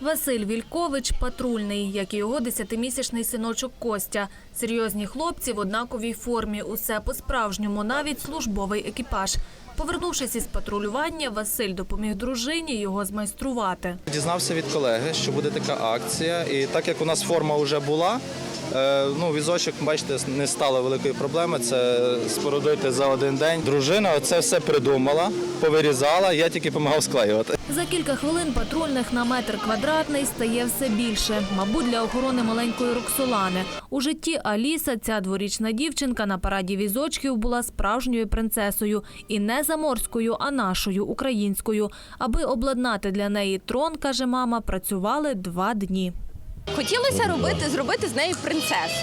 Василь Вількович патрульний, як і його десятимісячний синочок Костя. Серйозні хлопці в однаковій формі. Усе по-справжньому, навіть службовий екіпаж. Повернувшись із патрулювання, Василь допоміг дружині його змайструвати. Дізнався від колеги, що буде така акція, і так як у нас форма вже була, ну візочок, бачите, не стало великої проблеми. Це спорудити за один день. Дружина це все придумала, повирізала. Я тільки допомагав склеювати. За кілька хвилин патрульних на метр квадратний стає все більше. Мабуть, для охорони маленької Роксолани. У житті Аліса, ця дворічна дівчинка на параді візочків була справжньою принцесою. І не заморською, а нашою, українською. Аби обладнати для неї трон, каже мама, працювали два дні. Хотілося робити, зробити з неї принцесу.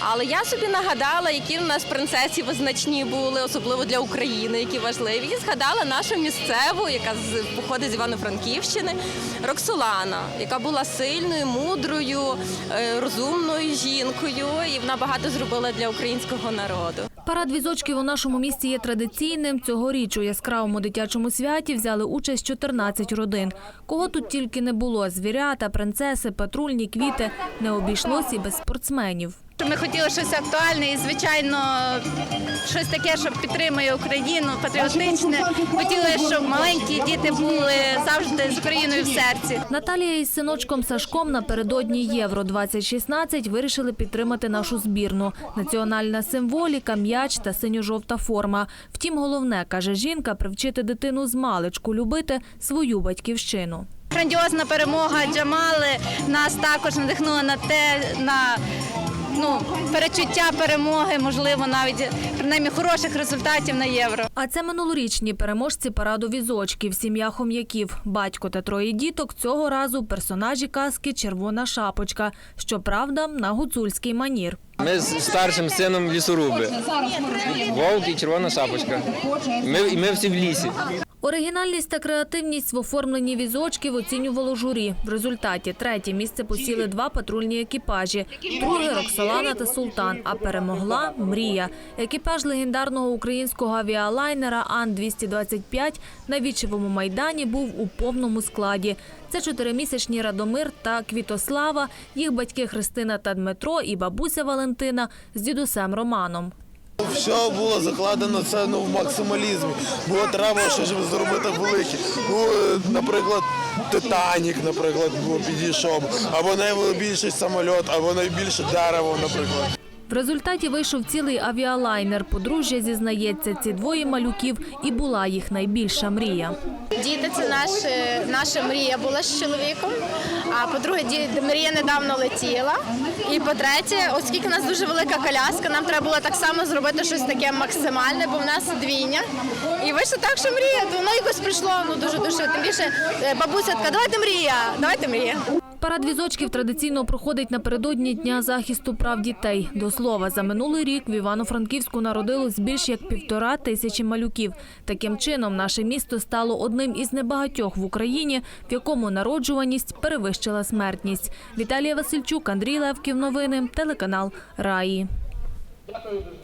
Але я собі нагадала, які в нас принцесі визначні були, особливо для України, які важливі. І згадала нашу місцеву, яка з походить з Івано-Франківщини, Роксолана, яка була сильною, мудрою, е, розумною жінкою, і вона багато зробила для українського народу. Парад візочків у нашому місті є традиційним. Цьогоріч у яскравому дитячому святі взяли участь 14 родин. Кого тут тільки не було: звірята, принцеси, патрульні, квіти. Не обійшлось і без спортсменів. Ми хотіли щось актуальне і, звичайно, щось таке, що підтримує Україну, патріотичне. Хотіли, щоб маленькі діти були завжди з Україною в серці. Наталія із синочком Сашком напередодні Євро 2016 вирішили підтримати нашу збірну. Національна символіка, м'яч та синьо-жовта форма. Втім, головне каже жінка привчити дитину з маличку любити свою батьківщину. Грандіозна перемога Джамали нас також надихнула на те, на ну, перечуття перемоги, можливо, навіть принаймні хороших результатів на євро. А це минулорічні переможці параду візочків, сім'я хом'яків. Батько та троє діток цього разу персонажі казки Червона шапочка. Щоправда, на гуцульський манір. Ми з старшим сином лісоруби. Вовк і червона шапочка. Ми, і ми всі в лісі. Оригінальність та креативність в оформленні візочків оцінювало журі. В результаті третє місце посіли два патрульні екіпажі. Друге – Роксолана та Султан. А перемогла Мрія. Екіпаж легендарного українського авіалайнера Ан-225 на Вічевому майдані був у повному складі. Це чотиримісячні Радомир та Квітослава, їх батьки Христина та Дмитро і бабуся Валентина з дідусем Романом. Все було закладено це ну, в максималізмі. Було треба щось зробити велике. Ну, наприклад, Титанік, наприклад, підійшов, або найбільший самоліт, або найбільше дерево, наприклад. В результаті вийшов цілий авіалайнер. Подружжя зізнається, ці двоє малюків і була їх найбільша мрія. Діти це наша, наша мрія була з чоловіком. А по-друге, мрія недавно летіла. І по-третє, оскільки у нас дуже велика коляска, нам треба було так само зробити щось таке максимальне, бо в нас двійня. І вийшло так, що мрія, воно якось прийшло ну дуже дуже. Тим більше е, бабуся така, давайте мрія, давайте мрія. Парад візочків традиційно проходить напередодні Дня захисту прав дітей. До слова, за минулий рік в Івано-Франківську народилось більш як півтора тисячі малюків. Таким чином, наше місто стало одним із небагатьох в Україні, в якому народжуваність перевищила смертність. Віталія Васильчук, Андрій Левків. Новини, телеканал Раї.